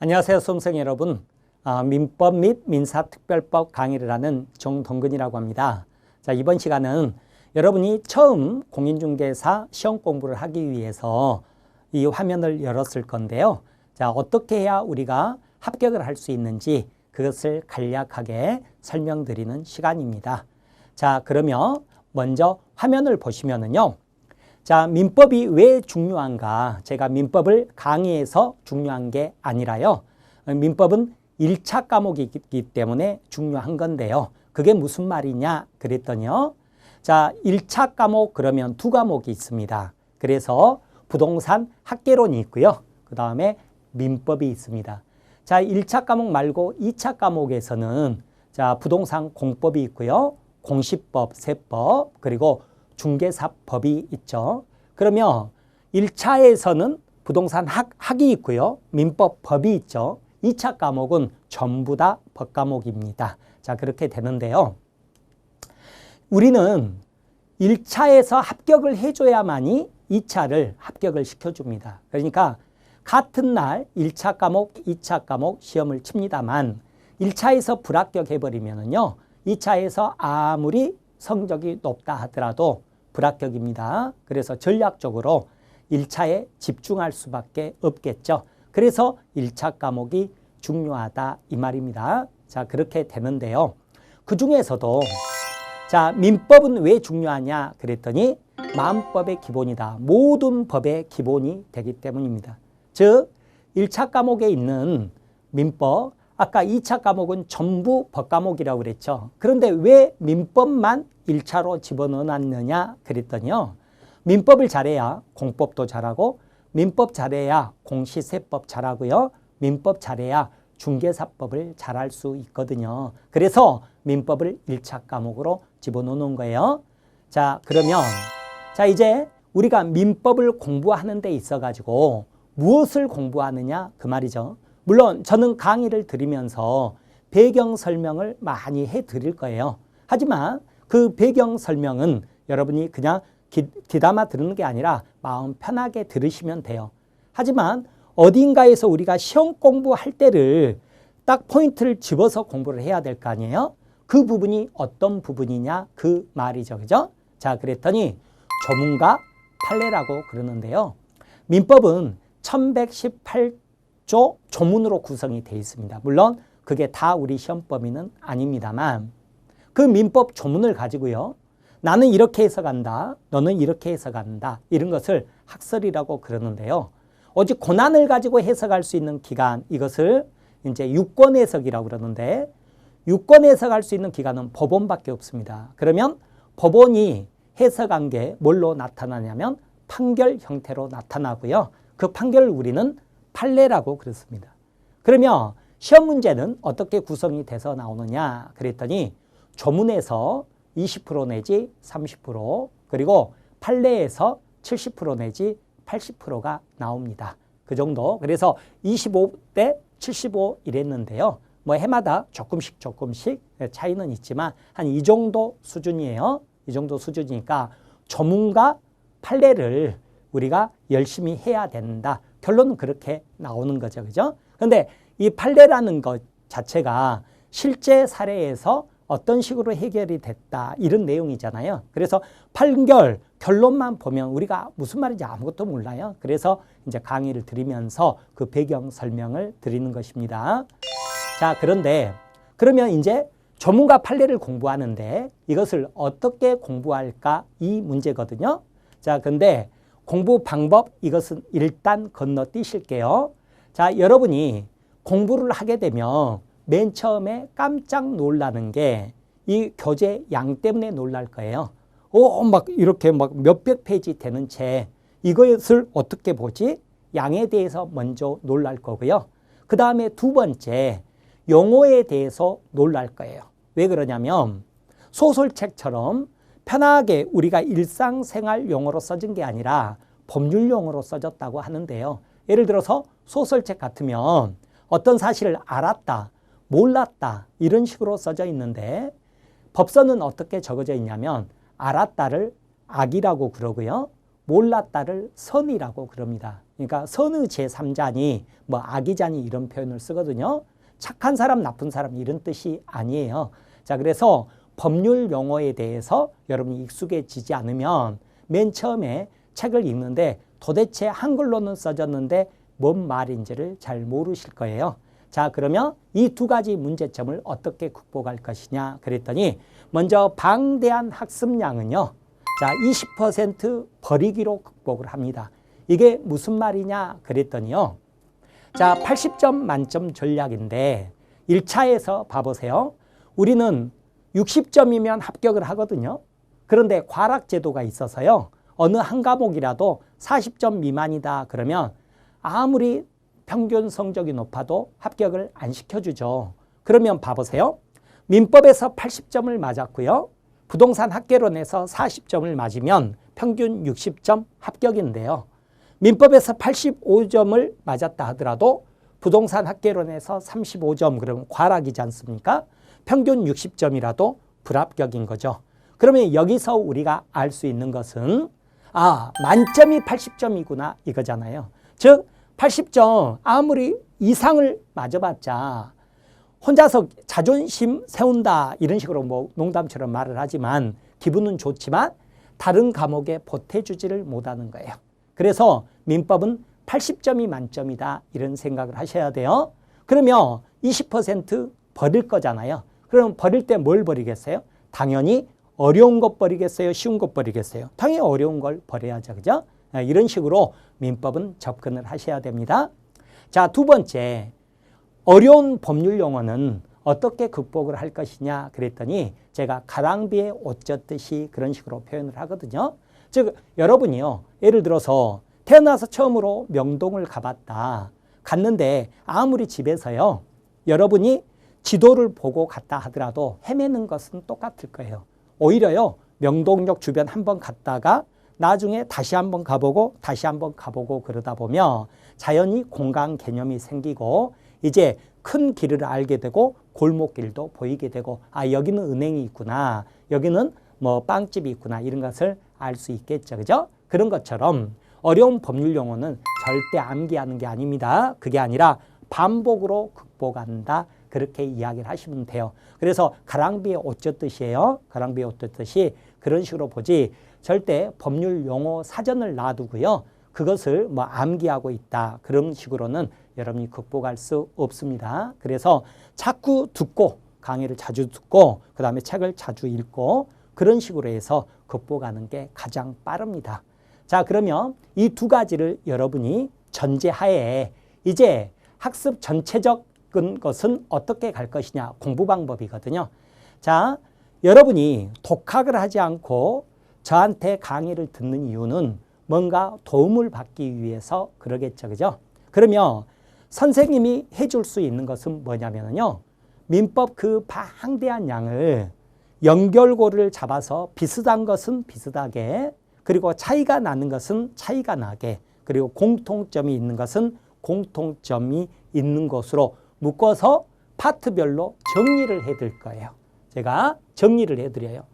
안녕하세요, 수험생 여러분. 아, 민법 및 민사특별법 강의를 하는 정동근이라고 합니다. 자, 이번 시간은 여러분이 처음 공인중개사 시험 공부를 하기 위해서 이 화면을 열었을 건데요. 자, 어떻게 해야 우리가 합격을 할 수 있는지 그것을 간략하게 설명드리는 시간입니다. 자, 그러면 먼저 화면을 보시면은요. 자, 민법이 왜 중요한가? 제가 민법을 강의해서 중요한 게 아니라요. 민법은 1차 과목이기 때문에 중요한 건데요. 그게 무슨 말이냐? 그랬더니요. 자, 1차 과목 그러면 두 과목이 있습니다. 그래서 부동산 학계론이 있고요. 그 다음에 민법이 있습니다. 자, 1차 과목 말고 2차 과목에서는 자, 부동산 공법이 있고요. 공시법, 세법, 그리고 중개사법이 있죠. 그러면 1차에서는 부동산 학, 학이 있고요. 민법 법이 있죠. 2차 과목은 전부 다 법 과목입니다. 자, 그렇게 되는데요. 우리는 1차에서 합격을 해줘야만이 2차를 합격을 시켜줍니다. 그러니까 같은 날 1차 과목, 2차 과목 시험을 칩니다만 1차에서 불합격해버리면은요. 2차에서 아무리 성적이 높다 하더라도 불합격입니다. 그래서 전략적으로 1차에 집중할 수밖에 없겠죠. 그래서 1차 과목이 중요하다 이 말입니다. 자, 그렇게 되는데요. 그 중에서도 자, 민법은 왜 중요하냐 그랬더니 마음법의 기본이다. 모든 법의 기본이 되기 때문입니다. 즉 1차 과목에 있는 민법 아까 2차 과목은 전부 법 과목이라고 그랬죠. 그런데 왜 민법만 1차로 집어넣어 놨느냐 그랬더니요. 민법을 잘해야 공법도 잘하고 민법 잘해야 공시세법 잘하고요. 민법 잘해야 중개사법을 잘할 수 있거든요. 그래서 민법을 1차 과목으로 집어넣는 거예요. 자, 그러면 자, 이제 우리가 민법을 공부하는 데 있어 가지고 무엇을 공부하느냐 그 말이죠. 물론 저는 강의를 드리면서 배경 설명을 많이 해 드릴 거예요. 하지만 그 배경 설명은 여러분이 그냥 기, 귀담아 들는 게 아니라 마음 편하게 들으시면 돼요. 하지만 어딘가에서 우리가 시험 공부할 때를 딱 포인트를 집어서 공부를 해야 될 거 아니에요? 그 부분이 어떤 부분이냐 그 말이죠. 그죠? 자, 그랬더니 조문과 판례라고 그러는데요. 민법은 1118조 조문으로 구성이 되어 있습니다. 물론 그게 다 우리 시험 범위는 아닙니다만 그 민법 조문을 가지고요. 나는 이렇게 해석한다. 너는 이렇게 해석한다. 이런 것을 학설이라고 그러는데요. 오직 고난을 가지고 해석할 수 있는 기간 이것을 이제 유권 해석이라고 그러는데 유권 해석할 수 있는 기간은 법원밖에 없습니다. 그러면 법원이 해석한 게 뭘로 나타나냐면 판결 형태로 나타나고요. 그 판결을 우리는 판례라고 그랬습니다. 그러면 시험 문제는 어떻게 구성이 돼서 나오느냐 그랬더니 조문에서 20% 내지 30% 그리고 판례에서 70% 내지 80%가 나옵니다. 그 정도. 그래서 25대 75 이랬는데요. 뭐 해마다 조금씩 조금씩 차이는 있지만 한 이 정도 수준이에요. 이 정도 수준이니까 조문과 판례를 우리가 열심히 해야 된다. 결론은 그렇게 나오는 거죠. 그죠? 근데 이 판례라는 것 자체가 실제 사례에서 어떤 식으로 해결이 됐다 이런 내용이잖아요. 그래서 판결 결론만 보면 우리가 무슨 말인지 아무것도 몰라요. 그래서 이제 강의를 드리면서 그 배경 설명을 드리는 것입니다. 자, 그런데 그러면 이제 전문가 판례를 공부하는데 이것을 어떻게 공부할까 이 문제거든요. 자, 근데 공부 방법 이것은 일단 건너뛰실게요. 자, 여러분이 공부를 하게 되면 맨 처음에 깜짝 놀라는 게 이 교재 양 때문에 놀랄 거예요. 오, 막 이렇게 막 몇백 페이지 되는 책 이것을 어떻게 보지? 양에 대해서 먼저 놀랄 거고요. 그 다음에 두 번째 용어에 대해서 놀랄 거예요. 왜 그러냐면 소설책처럼 편하게 우리가 일상생활 용어로 써진 게 아니라 법률 용어로 써졌다고 하는데요. 예를 들어서 소설책 같으면 어떤 사실을 알았다, 몰랐다 이런 식으로 써져 있는데 법서는 어떻게 적어져 있냐면 알았다를 악이라고 그러고요. 몰랐다를 선이라고 그럽니다. 그러니까 선의 제3자니 뭐 악이자니 이런 표현을 쓰거든요. 착한 사람, 나쁜 사람 이런 뜻이 아니에요. 자, 그래서 법률 용어에 대해서 여러분이 익숙해지지 않으면 맨 처음에 책을 읽는데 도대체 한글로는 써졌는데 뭔 말인지를 잘 모르실 거예요. 자, 그러면 이 두 가지 문제점을 어떻게 극복할 것이냐 그랬더니 먼저 방대한 학습량은요. 자, 20% 버리기로 극복을 합니다. 이게 무슨 말이냐 그랬더니요. 자, 80점 만점 전략인데 1차에서 봐보세요. 우리는 60점이면 합격을 하거든요. 그런데 과락 제도가 있어서요. 어느 한 과목이라도 40점 미만이다 그러면 아무리 평균 성적이 높아도 합격을 안 시켜주죠. 그러면 봐보세요. 민법에서 80점을 맞았고요. 부동산 학계론에서 40점을 맞으면 평균 60점 합격인데요. 민법에서 85점을 맞았다 하더라도 부동산 학계론에서 35점 그러면 과락이지 않습니까? 평균 60점이라도 불합격인 거죠. 그러면 여기서 우리가 알 수 있는 것은 아 만점이 80점이구나 이거잖아요. 즉 80점 아무리 이상을 맞아봤자 혼자서 자존심 세운다 이런 식으로 뭐 농담처럼 말을 하지만 기분은 좋지만 다른 과목에 보태주지를 못하는 거예요. 그래서 민법은 80점이 만점이다 이런 생각을 하셔야 돼요. 그러면 20% 버릴 거잖아요. 그럼 버릴 때 뭘 버리겠어요? 당연히 어려운 것 버리겠어요? 쉬운 것 버리겠어요? 당연히 어려운 걸 버려야죠. 그죠? 아, 이런 식으로 민법은 접근을 하셔야 됩니다. 자, 두 번째. 어려운 법률 용어는 어떻게 극복을 할 것이냐 그랬더니 제가 가랑비에 옷 젖듯이 그런 식으로 표현을 하거든요. 즉 여러분이요. 예를 들어서 태어나서 처음으로 명동을 가봤다. 갔는데 아무리 집에서요. 여러분이 지도를 보고 갔다 하더라도 헤매는 것은 똑같을 거예요. 오히려요. 명동역 주변 한번 갔다가 나중에 다시 한번 가보고 다시 한번 가보고 그러다 보면 자연히 공간 개념이 생기고 이제 큰 길을 알게 되고 골목길도 보이게 되고 아 여기는 은행이 있구나 여기는 뭐 빵집이 있구나 이런 것을 알 수 있겠죠. 그죠? 그런 것처럼 어려운 법률 용어는 절대 암기하는 게 아닙니다. 그게 아니라 반복으로 극복한다. 그렇게 이야기를 하시면 돼요. 그래서 가랑비에 옷 젖듯이에요. 가랑비에 옷 젖듯이 그런 식으로 보지 절대 법률 용어 사전을 놔두고요 그것을 뭐 암기하고 있다 그런 식으로는 여러분이 극복할 수 없습니다. 그래서 자꾸 듣고 강의를 자주 듣고 그 다음에 책을 자주 읽고 그런 식으로 해서 극복하는 게 가장 빠릅니다. 자 그러면 이 두 가지를 여러분이 전제하에 이제 학습 전체적인 것은 어떻게 갈 것이냐 공부 방법이거든요. 자 여러분이 독학을 하지 않고 저한테 강의를 듣는 이유는 뭔가 도움을 받기 위해서 그러겠죠. 그죠? 그러면 선생님이 해줄 수 있는 것은 뭐냐면요. 민법 그 방대한 양을 연결고를 잡아서 비슷한 것은 비슷하게 그리고 차이가 나는 것은 차이가 나게 그리고 공통점이 있는 것은 공통점이 있는 것으로 묶어서 파트별로 정리를 해드릴 거예요. 제가 정리를 해드려요.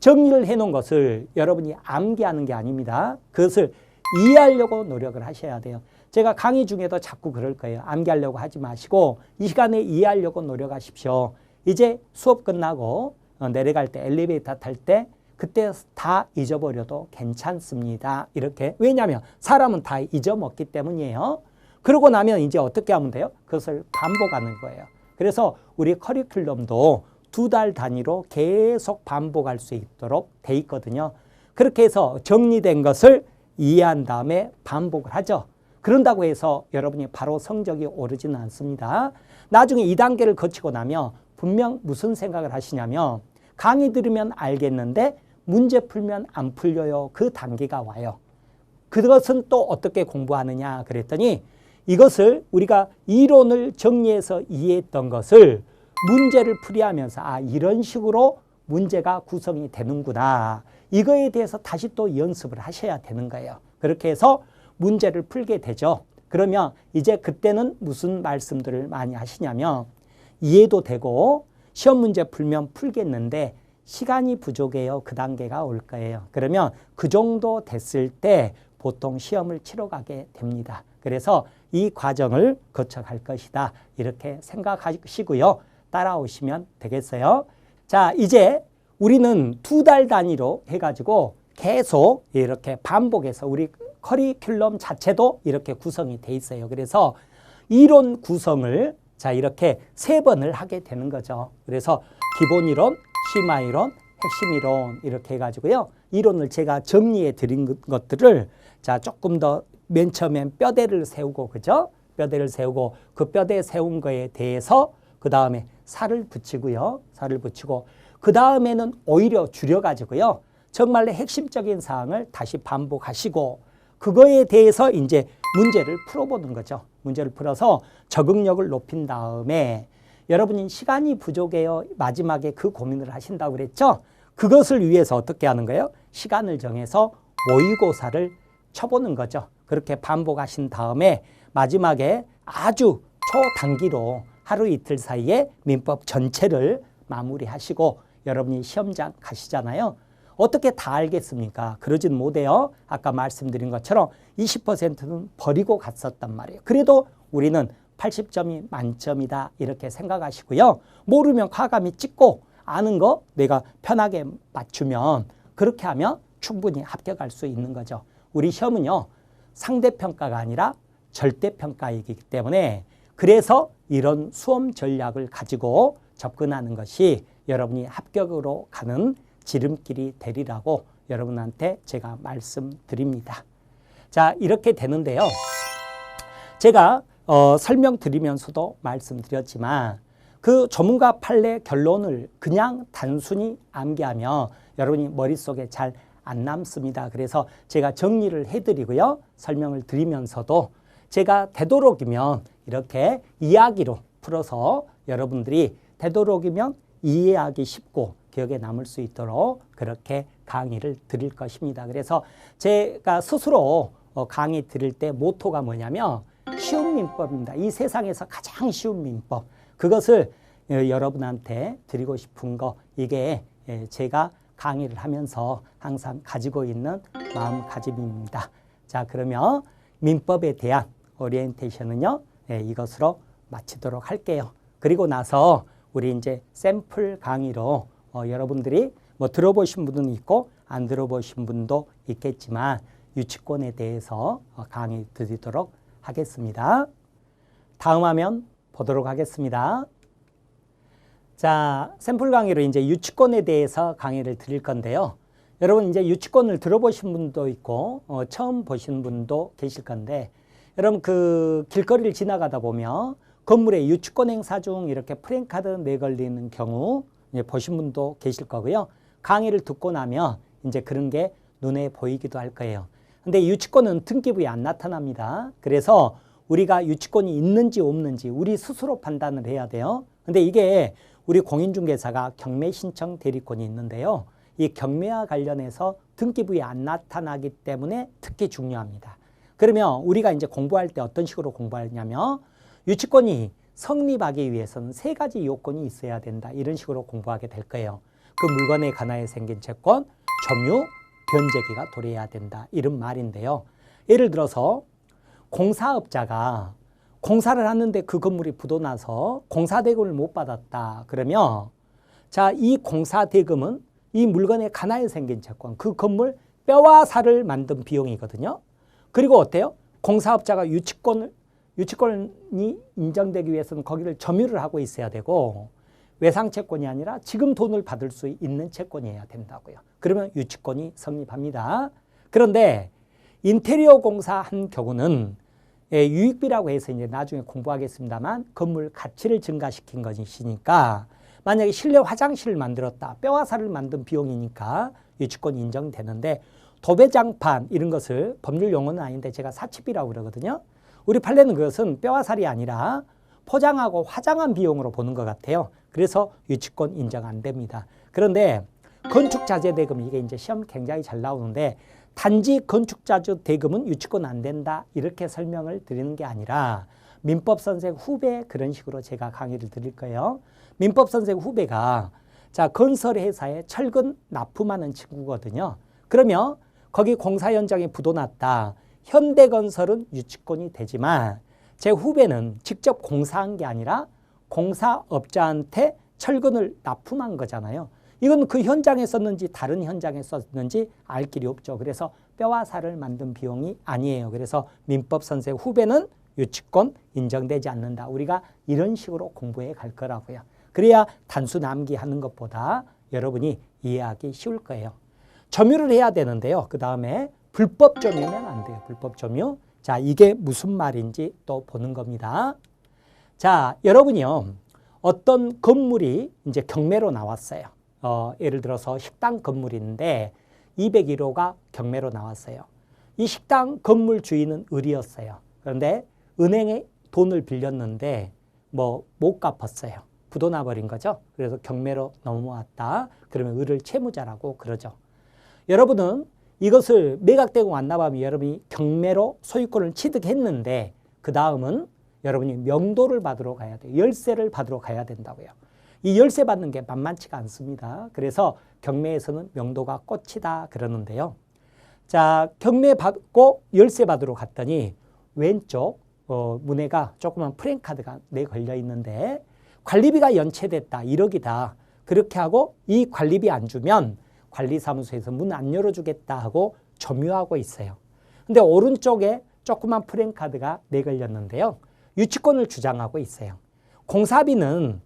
정리를 해놓은 것을 여러분이 암기하는 게 아닙니다. 그것을 이해하려고 노력을 하셔야 돼요. 제가 강의 중에도 자꾸 그럴 거예요. 암기하려고 하지 마시고 이 시간에 이해하려고 노력하십시오. 이제 수업 끝나고 어, 내려갈 때 엘리베이터 탈 때 그때 다 잊어버려도 괜찮습니다. 이렇게 왜냐하면 사람은 다 잊어먹기 때문이에요. 그러고 나면 이제 어떻게 하면 돼요? 그것을 반복하는 거예요. 그래서 우리 커리큘럼도 두 달 단위로 계속 반복할 수 있도록 돼 있거든요. 그렇게 해서 정리된 것을 이해한 다음에 반복을 하죠. 그런다고 해서 여러분이 바로 성적이 오르지는 않습니다. 나중에 2단계를 거치고 나면 분명 무슨 생각을 하시냐면 강의 들으면 알겠는데 문제 풀면 안 풀려요. 그 단계가 와요. 그것은 또 어떻게 공부하느냐 그랬더니 이것을 우리가 이론을 정리해서 이해했던 것을 문제를 풀이하면서 아 이런 식으로 문제가 구성이 되는구나. 이거에 대해서 다시 또 연습을 하셔야 되는 거예요. 그렇게 해서 문제를 풀게 되죠. 그러면 이제 그때는 무슨 말씀들을 많이 하시냐면 이해도 되고 시험 문제 풀면 풀겠는데 시간이 부족해요. 그 단계가 올 거예요. 그러면 그 정도 됐을 때 보통 시험을 치러 가게 됩니다. 그래서 이 과정을 거쳐갈 것이다. 이렇게 생각하시고요. 따라오시면 되겠어요. 자, 이제 우리는 두 달 단위로 해가지고 계속 이렇게 반복해서 우리 커리큘럼 자체도 이렇게 구성이 돼 있어요. 그래서 이론 구성을 자 이렇게 세 번을 하게 되는 거죠. 그래서 기본 이론, 심화 이론, 핵심 이론 이렇게 해가지고요. 이론을 제가 정리해 드린 것들을 자 조금 더 맨 처음엔 뼈대를 세우고 그죠? 뼈대를 세우고 그 뼈대 세운 거에 대해서 그 다음에 살을 붙이고요. 살을 붙이고 그 다음에는 오히려 줄여가지고요. 정말로 핵심적인 사항을 다시 반복하시고 그거에 대해서 이제 문제를 풀어보는 거죠. 문제를 풀어서 적응력을 높인 다음에 여러분이 시간이 부족해요. 마지막에 그 고민을 하신다고 그랬죠. 그것을 위해서 어떻게 하는 거예요? 시간을 정해서 모의고사를 쳐보는 거죠. 그렇게 반복하신 다음에 마지막에 아주 초단기로 하루 이틀 사이에 민법 전체를 마무리하시고 여러분이 시험장 가시잖아요. 어떻게 다 알겠습니까? 그러진 못해요. 아까 말씀드린 것처럼 20%는 버리고 갔었단 말이에요. 그래도 우리는 80점이 만점이다 이렇게 생각하시고요. 모르면 과감히 찍고 아는 거 내가 편하게 맞추면 그렇게 하면 충분히 합격할 수 있는 거죠. 우리 시험은요. 상대평가가 아니라 절대평가이기 때문에 그래서 이런 수험 전략을 가지고 접근하는 것이 여러분이 합격으로 가는 지름길이 되리라고 여러분한테 제가 말씀드립니다. 자, 이렇게 되는데요. 제가 어, 설명드리면서도 말씀드렸지만 그 전문가 판례 결론을 그냥 단순히 암기하면 여러분이 머릿속에 잘 안 남습니다. 그래서 제가 정리를 해드리고요. 설명을 드리면서도 제가 되도록이면 이렇게 이야기로 풀어서 여러분들이 되도록이면 이해하기 쉽고 기억에 남을 수 있도록 그렇게 강의를 드릴 것입니다. 그래서 제가 스스로 어, 강의 드릴 때 모토가 뭐냐면 쉬운 민법입니다. 이 세상에서 가장 쉬운 민법. 그것을 어, 여러분한테 드리고 싶은 거 이게 예, 제가 강의를 하면서 항상 가지고 있는 마음가짐입니다. 자 그러면 민법에 대한 오리엔테이션은요 예, 이것으로 마치도록 할게요. 그리고 나서 우리 이제 샘플 강의로 어, 여러분들이 뭐 들어보신 분은 있고 안 들어보신 분도 있겠지만 유치권에 대해서 어, 강의 드리도록 하겠습니다. 다음 화면 보도록 하겠습니다. 자, 샘플 강의로 이제 유치권에 대해서 강의를 드릴 건데요. 여러분 이제 유치권을 들어보신 분도 있고 어, 처음 보신 분도 계실 건데 여러분 그 길거리를 지나가다 보면 건물에 유치권 행사 중 이렇게 프랭카드 내걸리는 경우 보신 분도 계실 거고요. 강의를 듣고 나면 이제 그런 게 눈에 보이기도 할 거예요. 근데 유치권은 등기부에 안 나타납니다. 그래서 우리가 유치권이 있는지 없는지 우리 스스로 판단을 해야 돼요. 근데 이게 우리 공인중개사가 경매 신청 대리권이 있는데요. 이 경매와 관련해서 등기부에 안 나타나기 때문에 특히 중요합니다. 그러면 우리가 이제 공부할 때 어떤 식으로 공부하냐면 유치권이 성립하기 위해서는 세 가지 요건이 있어야 된다. 이런 식으로 공부하게 될 거예요. 그 물건에 관하여 생긴 채권, 점유, 변제기가 도래해야 된다. 이런 말인데요. 예를 들어서 공사업자가 공사를 하는데 그 건물이 부도나서 공사 대금을 못 받았다. 그러면 자, 이 공사 대금은 이 물건에 관하여 생긴 채권, 그 건물 뼈와 살을 만든 비용이거든요. 그리고 어때요? 공사업자가 유치권을 유치권이 인정되기 위해서는 거기를 점유를 하고 있어야 되고 외상 채권이 아니라 지금 돈을 받을 수 있는 채권이어야 된다고요. 그러면 유치권이 성립합니다. 그런데 인테리어 공사 한 경우는 예, 유익비라고 해서 이제 나중에 공부하겠습니다만 건물 가치를 증가시킨 것이니까 만약에 실내 화장실을 만들었다. 뼈와 살을 만든 비용이니까 유치권이 인정되는데 도배장판 이런 것을 법률 용어는 아닌데 제가 사치비라고 그러거든요. 우리 판례는 그것은 뼈와 살이 아니라 포장하고 화장한 비용으로 보는 것 같아요. 그래서 유치권 인정 안 됩니다. 그런데 건축자재 대금 이게 이제 시험 굉장히 잘 나오는데 단지 건축자재 대금은 유치권 안 된다 이렇게 설명을 드리는 게 아니라 민법 선생 후배 그런 식으로 제가 강의를 드릴 거예요. 민법 선생 후배가 자, 건설 회사에 철근 납품하는 친구거든요. 그러면 거기 공사 현장에 부도났다. 현대건설은 유치권이 되지만 제 후배는 직접 공사한 게 아니라 공사업자한테 철근을 납품한 거잖아요. 이건 그 현장에 썼는지 다른 현장에 썼는지 알 길이 없죠. 그래서 뼈와 살을 만든 비용이 아니에요. 그래서 민법 선생 후배는 유치권 인정되지 않는다. 우리가 이런 식으로 공부해 갈 거라고요. 그래야 단수 남기하는 것보다 여러분이 이해하기 쉬울 거예요. 점유를 해야 되는데요. 그 다음에 불법 점유면 안 돼요. 불법 점유. 자, 이게 무슨 말인지 또 보는 겁니다. 자, 여러분이요. 어떤 건물이 이제 경매로 나왔어요. 어, 예를 들어서 식당 건물인데 201호가 경매로 나왔어요. 이 식당 건물 주인은 을이었어요. 그런데 은행에 돈을 빌렸는데 뭐 못 갚았어요. 부도 나버린 거죠. 그래서 경매로 넘어왔다. 그러면 을을 채무자라고 그러죠. 여러분은 이것을 매각되고 왔나봐면 여러분이 경매로 소유권을 취득했는데 그 다음은 여러분이 명도를 받으러 가야 돼요. 열쇠를 받으러 가야 된다고요. 이 열쇠 받는 게 만만치가 않습니다. 그래서 경매에서는 명도가 꽃이다 그러는데요. 자, 경매 받고 열쇠 받으러 갔더니 왼쪽 어, 문에가 조그만 프랭카드가 내 걸려 있는데 관리비가 연체됐다 1억이다 그렇게 하고 이 관리비 안 주면 관리사무소에서 문 안 열어주겠다 하고 점유하고 있어요. 근데 오른쪽에 조그만 프랭카드가 내걸렸는데요. 유치권을 주장하고 있어요. 공사비는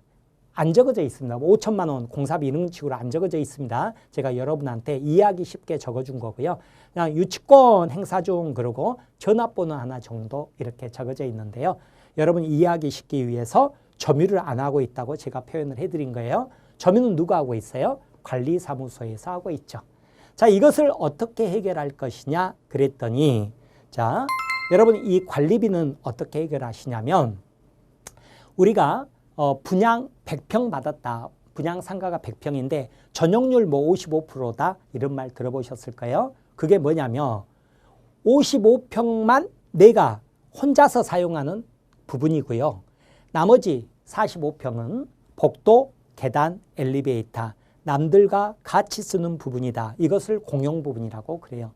안 적어져 있습니다. 5천만 원 공사비 이런 식으로 안 적어져 있습니다. 제가 여러분한테 이해하기 쉽게 적어준 거고요. 그냥 유치권 행사 중 그러고 전화번호 하나 정도 이렇게 적어져 있는데요. 여러분 이해하기 쉽기 위해서 점유를 안 하고 있다고 제가 표현을 해드린 거예요. 점유는 누가 하고 있어요? 관리사무소에서 하고 있죠. 자, 이것을 어떻게 해결할 것이냐 그랬더니 자, 여러분 이 관리비는 어떻게 해결하시냐면 우리가 어, 분양 100평 받았다. 분양 상가가 100평인데 전용률 뭐 55%다 이런 말 들어보셨을 까요 그게 뭐냐면 55평만 내가 혼자서 사용하는 부분이고요. 나머지 45평은 복도, 계단, 엘리베이터, 남들과 같이 쓰는 부분이다. 이것을 공용 부분이라고 그래요.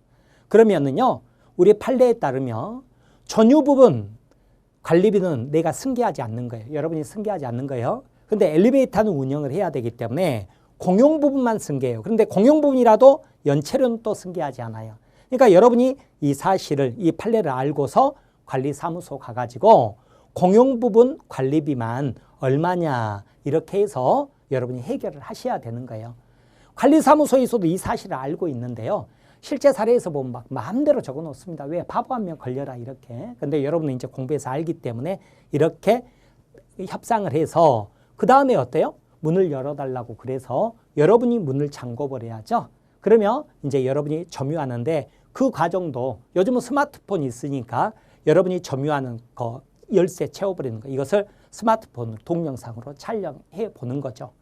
그러면은요, 우리 판례에 따르면 전유 부분 관리비는 내가 승계하지 않는 거예요. 여러분이 승계하지 않는 거예요. 근데 엘리베이터는 운영을 해야 되기 때문에 공용 부분만 승계해요. 그런데 공용 부분이라도 연체료는 또 승계하지 않아요. 그러니까 여러분이 이 사실을 이 판례를 알고서 관리사무소 가가지고 공용 부분 관리비만 얼마냐 이렇게 해서 여러분이 해결을 하셔야 되는 거예요. 관리사무소에서도 이 사실을 알고 있는데요. 실제 사례에서 보면 막 마음대로 적어 놓습니다. 왜 바보 한 명 걸려라 이렇게. 근데 여러분은 이제 공부해서 알기 때문에 이렇게 협상을 해서 그 다음에 어때요? 문을 열어달라고 그래서 여러분이 문을 잠궈 버려야죠. 그러면 이제 여러분이 점유하는데 그 과정도 요즘은 스마트폰이 있으니까 여러분이 점유하는 거 열쇠 채워버리는 거 이것을 스마트폰 동영상으로 촬영해 보는 거죠.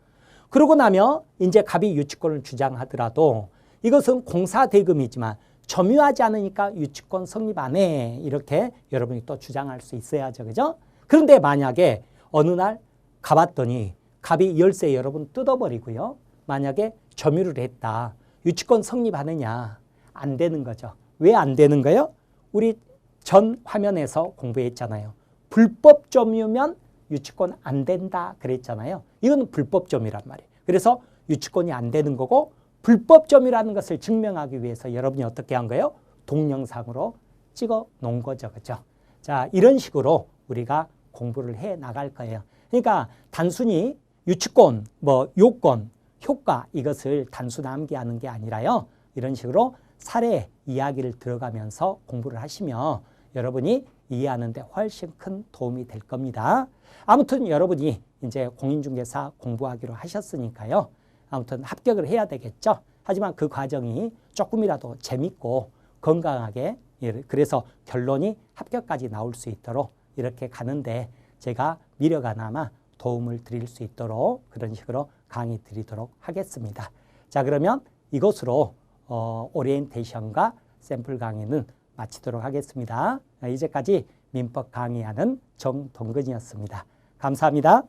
그러고 나면 이제 갑이 유치권을 주장하더라도 이것은 공사 대금이지만 점유하지 않으니까 유치권 성립 안 해. 이렇게 여러분이 또 주장할 수 있어야죠. 그죠? 그런데 만약에 어느 날 가봤더니 갑이 열쇠 여러분 뜯어버리고요. 만약에 점유를 했다. 유치권 성립하느냐? 안 되는 거죠. 왜 안 되는 거예요? 우리 전 화면에서 공부했잖아요. 불법 점유면 유치권 안 된다 그랬잖아요. 이건 불법 점유란 말이에요. 그래서 유치권이 안 되는 거고 불법 점유라는 것을 증명하기 위해서 여러분이 어떻게 한 거예요? 동영상으로 찍어 놓은 거죠. 그죠? 자, 이런 식으로 우리가 공부를 해 나갈 거예요. 그러니까 단순히 유치권, 뭐 요건, 효과 이것을 단순 암기하는 게 아니라요. 이런 식으로 사례 이야기를 들어가면서 공부를 하시면 여러분이 이해하는 데 훨씬 큰 도움이 될 겁니다. 아무튼 여러분이 이제 공인중개사 공부하기로 하셨으니까요. 아무튼 합격을 해야 되겠죠. 하지만 그 과정이 조금이라도 재밌고 건강하게 그래서 결론이 합격까지 나올 수 있도록 이렇게 가는데 제가 미력하나마 도움을 드릴 수 있도록 그런 식으로 강의 드리도록 하겠습니다. 자 그러면 이것으로 어, 오리엔테이션과 샘플 강의는 마치도록 하겠습니다. 이제까지 민법 강의하는 정동근이었습니다. 감사합니다.